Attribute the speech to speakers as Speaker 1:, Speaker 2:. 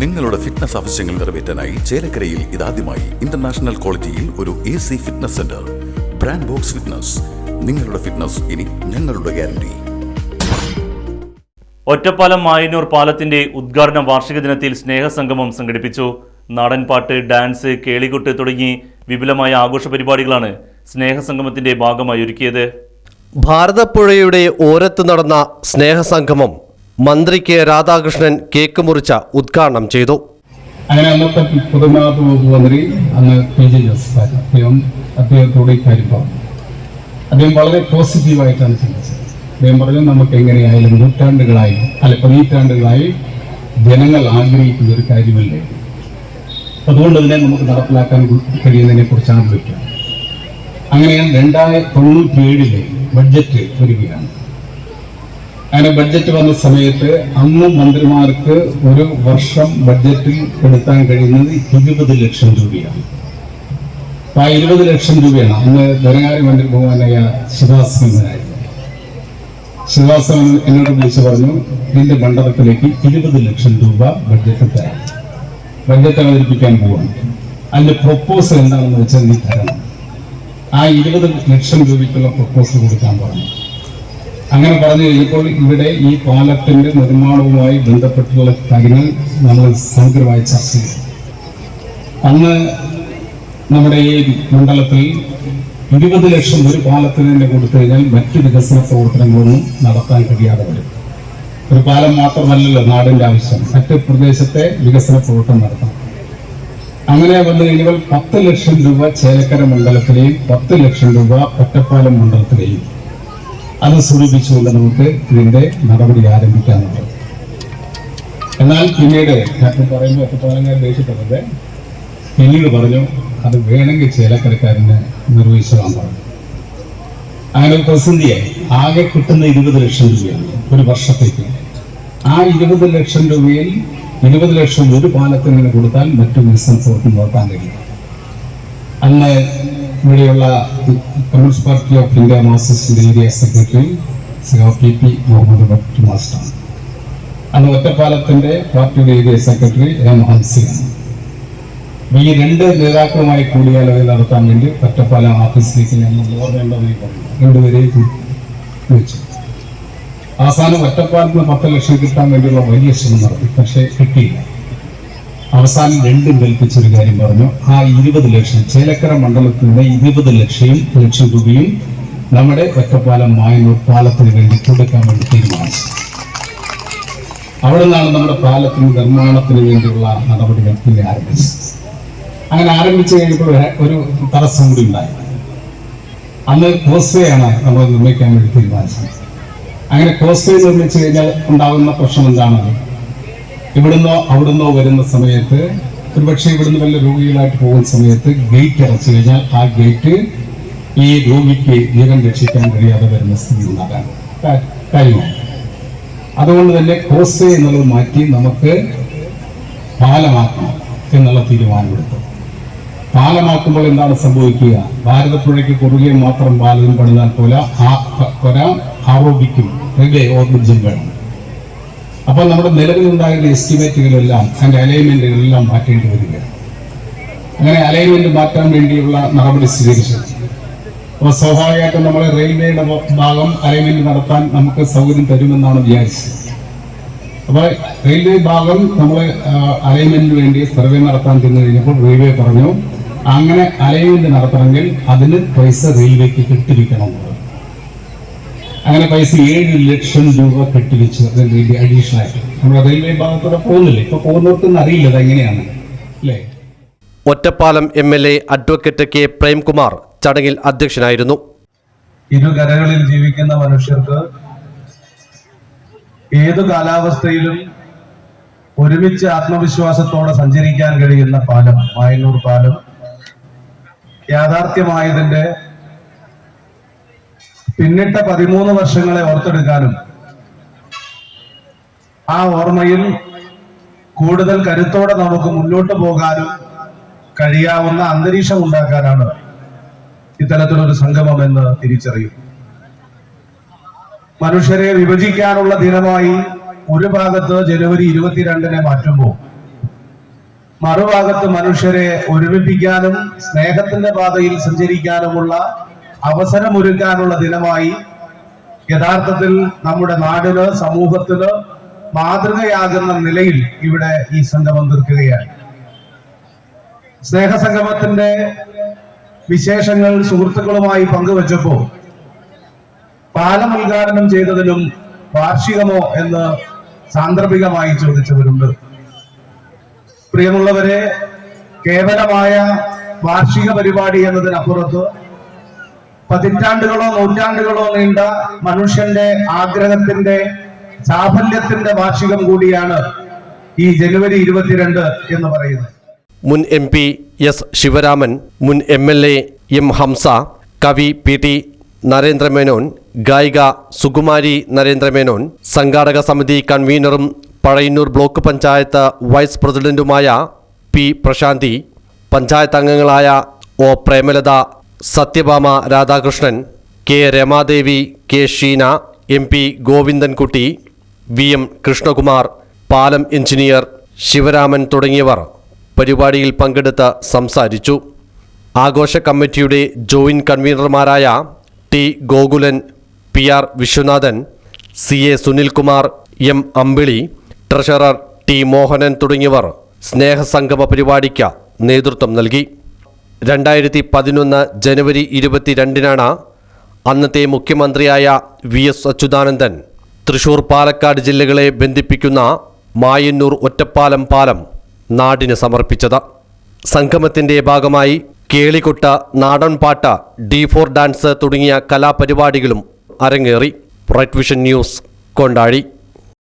Speaker 1: നിങ്ങളുടെ ഫിറ്റ്നസ് ആവശ്യങ്ങൾ നിറവേറ്റാനായി ചേലക്കരയിൽ ഇതാദ്യമായി ഇന്റർനാഷണൽ ക്വാളിറ്റിയിൽ ഒരു A C fitness centre brand box fitness നിങ്ങളുടെ ഫിറ്റ്നസ് ഇനി ഞങ്ങളുടെ ഗ്യാരണ്ടി
Speaker 2: ഒറ്റപ്പാലം മായന്നൂർ പാലത്തിന്റെ ഉദ്ഘാടന വാർഷിക ദിനത്തിൽ സ്നേഹസംഗമം സംഘടിപ്പിച്ചു. നാടൻപാട്ട് ഡാൻസ് കേളികൊട്ട് തുടങ്ങി വിപുലമായ ആഘോഷ പരിപാടികളാണ് സ്നേഹസംഗമത്തിന്റെ ഭാഗമായി ഒരുക്കിയത്.
Speaker 3: ഭാരതപ്പുഴയുടെ ഓരത്ത് നടന്ന സ്നേഹസംഗമം മന്ത്രി കെ രാധാകൃഷ്ണൻ കേക്ക് മുറിച്ച ഉദ്ഘാടനം ചെയ്തു.
Speaker 4: അങ്ങനെ അന്നത്തെ പൊതുമരാമത്ത് വകുപ്പ് മന്ത്രി അന്ന് പി ജെ ജോസഫ് അദ്ദേഹം അദ്ദേഹത്തോട് പറഞ്ഞു. അദ്ദേഹം വളരെ പോസിറ്റീവായിട്ടാണ് ചിന്തിച്ചത്. അദ്ദേഹം പറഞ്ഞു നമുക്ക് എങ്ങനെയായാലും നൂറ്റാണ്ടുകളായി അല്ല പതിറ്റാണ്ടുകളായി ജനങ്ങൾ ആഗ്രഹിക്കുന്ന ഒരു കാര്യമല്ലേ അതുകൊണ്ട് തന്നെ നമുക്ക് നടപ്പിലാക്കാൻ കഴിയുന്നതിനെ കുറിച്ച് ആലോചിക്കാം അങ്ങനെ രണ്ടായിരത്തി തൊണ്ണൂറ്റി ഏഴിലെ ബഡ്ജറ്റ് വരികയാണ്. അങ്ങനെ ബഡ്ജറ്റ് വന്ന സമയത്ത് അന്ന് മന്ത്രിമാർക്ക് ഒരു വർഷം ബഡ്ജറ്റിൽ എടുക്കാൻ കഴിയുന്നത് ഇരുപത് ലക്ഷം രൂപയാണ്. ആ ഇരുപത് ലക്ഷം രൂപയാണ് അന്ന് ധനകാര്യ മന്ത്രി ബഹുമാനായ ശിവാസനായിരുന്നു ശിവാസ് എന്നോട് വിളിച്ചു പറഞ്ഞു ഇതിന്റെ മണ്ഡലത്തിലേക്ക് ഇരുപത് ലക്ഷം രൂപ ബഡ്ജറ്റ് തരാം. ബഡ്ജറ്റ് അവതരിപ്പിക്കാൻ പോവാണ്. അതിന്റെ പ്രൊപ്പോസൽ എന്താണെന്ന് വെച്ചാൽ നീ തരണം. ആ ഇരുപത് ലക്ഷം രൂപയ്ക്കുള്ള പ്രൊപ്പോസൽ കൊടുക്കാൻ പറഞ്ഞു. അങ്ങനെ പറഞ്ഞു കഴിഞ്ഞപ്പോൾ ഇവിടെ ഈ പാലത്തിന്റെ നിർമ്മാണവുമായി ബന്ധപ്പെട്ടുള്ള കാര്യങ്ങൾ നമ്മൾ സമഗ്രമായി ചർച്ച ചെയ്തു. അന്ന് നമ്മുടെ ഈ മണ്ഡലത്തിൽ ഇരുപത് ലക്ഷം ഒരു പാലത്തിന് തന്നെ കൊടുത്തു കഴിഞ്ഞാൽ മറ്റ് വികസന പ്രവർത്തനങ്ങളൊന്നും നടത്താൻ കഴിയാതെ വരും. ഒരു പാലം മാത്രമല്ലല്ലോ നാടിന്റെ ആവശ്യം. മറ്റ് പ്രദേശത്തെ വികസന പ്രവർത്തനം നടത്താം അങ്ങനെ വന്നു കഴിഞ്ഞാൽ പത്ത് ലക്ഷം രൂപ ചേലക്കര മണ്ഡലത്തിലെയും പത്ത് ലക്ഷം രൂപ ഒറ്റപ്പാലം മണ്ഡലത്തിലെയും അത് സ്വരൂപിച്ചുകൊണ്ട് നമുക്ക് ഇതിന്റെ നടപടി ആരംഭിക്കാനുള്ളത് എന്നാൽ പിന്നീട് ഞാൻ പറയുമ്പോൾ ഒറ്റപ്പാലങ്കാർ ദേഷ്യപ്പെട്ടത് പിന്നീട് പറഞ്ഞു അത് വേണമെങ്കിൽ ചേലക്കരക്കാരന് നിർവഹിച്ചതാണ് പറഞ്ഞു. അങ്ങനെ പ്രതിസന്ധിയായി. ആകെ കിട്ടുന്ന ഇരുപത് ലക്ഷം രൂപയാണ് ഒരു വർഷത്തേക്ക്. ആ ഇരുപത് ലക്ഷം രൂപയിൽ ഇരുപത് ലക്ഷം ഒരു പാലത്തിന് കൊടുത്താൽ മറ്റു ബിസിനസ് നോക്കാൻ കഴിയും. അന്ന് ഇവിടെയുള്ള കമ്മ്യൂണിസ്റ്റ് പാർട്ടി ഓഫ് ഇന്ത്യ മാസ്റ്റേഴ്സിന്റെ ഏരിയ സെക്രട്ടറി സഖാവ് പി പി മുഹമ്മദ് ബട്ട് മാസ്റ്ററാണ് അന്ന് ഒറ്റപ്പാലത്തിന്റെ പാർട്ടിയുടെ ഏരിയ സെക്രട്ടറി എം ഹംസിയാണ് ഈ രണ്ട് നേതാക്കളുമായി കൂടിയാലോചന നടത്താൻ വേണ്ടി ഒറ്റപ്പാലം ഓഫീസിലേക്ക് ഞങ്ങൾ ഓർമ്മയുണ്ടെന്ന് പറഞ്ഞു രണ്ടുപേരെയും വിളിച്ചു. അവസാനം ഒറ്റപ്പാലത്തിന് പത്ത് ലക്ഷം കിട്ടാൻ വേണ്ടിയുള്ള വലിയ ശ്രമം നടത്തി. പക്ഷേ കിട്ടിയില്ല. അവസാനം രണ്ടും കൽപ്പിച്ചൊരു കാര്യം പറഞ്ഞു. ആ ഇരുപത് ലക്ഷം ചേലക്കര മണ്ഡലത്തിന്റെ ഇരുപത് ലക്ഷം ലക്ഷം രൂപയും നമ്മുടെ ഒറ്റപ്പാലം മായനൂർ പാലത്തിന് വേണ്ടി കൊടുക്കാൻ വേണ്ടി തീരുമാനിച്ചു. അവിടെ നിന്നാണ് നമ്മുടെ പാലത്തിന് നിർമ്മാണത്തിന് വേണ്ടിയുള്ള നടപടികൾ പിന്നെ ആരംഭിച്ചത്. അങ്ങനെ ആരംഭിച്ചു കഴിഞ്ഞപ്പോൾ ഒരു- തടസ്സം കൂടി ഉണ്ടായി. അന്ന് കോസ്റ്റയാണ് നമ്മൾ നിർമ്മിക്കാൻ വേണ്ടി തീരുമാനിച്ചത്. അങ്ങനെ കോസ്വേ നിർമ്മിച്ചു കഴിഞ്ഞാൽ ഉണ്ടാകുന്ന പ്രശ്നം എന്താണ് ഇവിടുന്നോ അവിടുന്നോ വരുന്ന സമയത്ത് ഒരുപക്ഷെ ഇവിടുന്ന് വല്ല രോഗികളായിട്ട് പോകുന്ന സമയത്ത് ഗേറ്റ് അടച്ചു കഴിഞ്ഞാൽ ആ ഗേറ്റ് ഈ രോഗിക്ക് ജീവൻ രക്ഷിക്കാൻ കഴിയാതെ വരുന്ന സ്ഥിതി ഉണ്ടാകാൻ കാര്യമാണ് അതുകൊണ്ട് തന്നെ കോസ്വേ എന്നുള്ളത് മാറ്റി നമുക്ക് പാലമാക്കണം എന്നുള്ള തീരുമാനമെടുത്തു. പാലമാക്കുമ്പോൾ എന്താണ് സംഭവിക്കുക? ഭാരതപ്പുഴയ്ക്ക് കുറുകെ മാത്രം പാലം പണിതാൽ പോലെ ആ കൊര ആരോപിക്കും ഓർബിജം വേണം. അപ്പോൾ നമ്മുടെ നിലവിലുണ്ടായിരുന്ന എസ്റ്റിമേറ്റുകളെല്ലാം അതിന്റെ അലൈൻമെന്റുകളെല്ലാം മാറ്റേണ്ടി വരിക അങ്ങനെ അലൈൻമെന്റ് മാറ്റാൻ വേണ്ടിയുള്ള നടപടി സ്വീകരിച്ചു. അപ്പോൾ സ്വാഭാവികമായിട്ടും നമ്മൾ റെയിൽവേയുടെ ഭാഗം അലൈൻമെന്റ് നടത്താൻ നമുക്ക് സൗകര്യം തരുമെന്നാണ് വിചാരിച്ചത്. അപ്പോൾ റെയിൽവേ ഭാഗം നമ്മൾ അലൈൻമെന്റിന് വേണ്ടി സർവേ നടത്താൻ ചെന്ന് കഴിഞ്ഞപ്പോൾ റെയിൽവേ പറഞ്ഞു അങ്ങനെ അലൈൻമെന്റ് നടത്തണമെങ്കിൽ അതിന് പൈസ റെയിൽവേക്ക് പറഞ്ഞു. അങ്ങനെ പൈസ ഏഴ് ലക്ഷം രൂപ കെട്ടിവെച്ചു അതിന് വേണ്ടി അഡീഷണൽ ആയിട്ട്. നമ്മൾ റെയിൽവേ ഭാഗത്തൂടെ പോകുന്നില്ല? ഇപ്പൊ പോകുന്നവർക്കൊന്നും അറിയില്ല അത് എങ്ങനെയാണ്. അല്ലേ?
Speaker 3: Ottapalam M L A advocate K Premkumar ചടങ്ങിൽ അധ്യക്ഷനായിരുന്നു.
Speaker 5: ഇരുകരകളിൽ ജീവിക്കുന്ന മനുഷ്യർക്ക് ഏതു കാലാവസ്ഥയിലും ഒരുമിച്ച് ആത്മവിശ്വാസത്തോടെ സഞ്ചരിക്കാൻ കഴിയുന്ന പാലം മായന്നൂർ പാലം യാഥാർത്ഥ്യമായതിന്റെ പിന്നിട്ട പതിമൂന്ന് വർഷങ്ങളെ ഓർത്തെടുക്കാനും ആ ഓർമ്മയിൽ കൂടുതൽ കരുത്തോടെ നമുക്ക് മുന്നോട്ട് പോകാനും കഴിയാവുന്ന അന്തരീക്ഷം ഉണ്ടാക്കാനാണ് ഇത്തരത്തിലൊരു സംഗമം എന്ന് തിരിച്ചറിയും. മനുഷ്യരെ വിഭജിക്കാനുള്ള ദിനമായി ഒരു ഭാഗത്ത് ജനുവരി ഇരുപത്തിരണ്ടിനെ മാറ്റുമ്പോൾ മറുഭാഗത്ത് മനുഷ്യരെ ഒരുമിപ്പിക്കാനും സ്നേഹത്തിന്റെ പാതയിൽ സഞ്ചരിക്കാനുമുള്ള അവസരമൊരുക്കാനുള്ള ദിനമായി യഥാർത്ഥത്തിൽ നമ്മുടെ നാടിന് സമൂഹത്തിന് മാതൃകയാകുന്ന നിലയിൽ ഇവിടെ ഈ സംഗമം തീർക്കുകയാണ്. സ്നേഹസംഗമത്തിന്റെ വിശേഷങ്ങൾ സുഹൃത്തുക്കളുമായി പങ്കുവച്ചപ്പോ പാലം ഉദ്ഘാടനം ചെയ്തതിലും വാർഷികമോ എന്ന് സാന്ദർഭികമായി ചോദിച്ചവരുണ്ട്. പ്രിയമുള്ളവരെ കേവലമായ വാർഷിക പരിപാടി എന്നതിനപ്പുറത്ത് പതിറ്റാണ്ടുകളോ നൂറ്റാണ്ടുകളോ നീണ്ട മനുഷ്യന്റെ ആഗ്രഹത്തിന്റെ സാഫല്യത്തിന്റെ വാർഷികം കൂടിയാണ് ഈ ജനുവരി ഇരുപത്തിരണ്ട് എന്ന് പറയുന്നത്.
Speaker 3: മുൻ എം പി എസ് ശിവരാമൻ മുൻ M L A M Hamsa കവി പി ടി നരേന്ദ്രമേനോൻ ഗായിക സുകുമാരി നരേന്ദ്രമേനോൻ സംഘാടക സമിതി കൺവീനറും പഴയന്നൂർ ബ്ലോക്ക് പഞ്ചായത്ത് വൈസ് പ്രസിഡന്റുമായ പി പ്രശാന്തി പഞ്ചായത്ത് അംഗങ്ങളായ O Premalatha Sathyabhama Radhakrishnan K. Ramadevi K. Sheena M. P. Govindankutty V. M. Krishnakumar പാലം എഞ്ചിനീയർ ശിവരാമൻ തുടങ്ങിയവർ പരിപാടിയിൽ പങ്കെടുത്ത് സംസാരിച്ചു. ആഘോഷ കമ്മിറ്റിയുടെ joint കൺവീനർമാരായ T. Gokulan P. R. Viswanathan C. A. Sunilkumar M. Ambili treasurer T. Mohanan തുടങ്ങിയവർ സ്നേഹസംഗമ പരിപാടിക്ക് നേതൃത്വം നൽകി. രണ്ടായിരത്തി പതിനൊന്ന് ജനുവരി ഇരുപത്തിരണ്ടിനാണ് അന്നത്തെ മുഖ്യമന്ത്രിയായ വി എസ് അച്യുതാനന്ദൻ തൃശൂർ പാലക്കാട് ജില്ലകളെ ബന്ധിപ്പിക്കുന്ന മായന്നൂർ ഒറ്റപ്പാലം പാലം നാടിന് സമർപ്പിച്ചത്. സംഗമത്തിന്റെ ഭാഗമായി കേളികൊട്ട നാടൻപാട്ട് ഡി ഫോർ ഡാൻസ് തുടങ്ങിയ കലാപരിപാടികളും അരങ്ങേറി. Right Vision News കൊണ്ടാടി.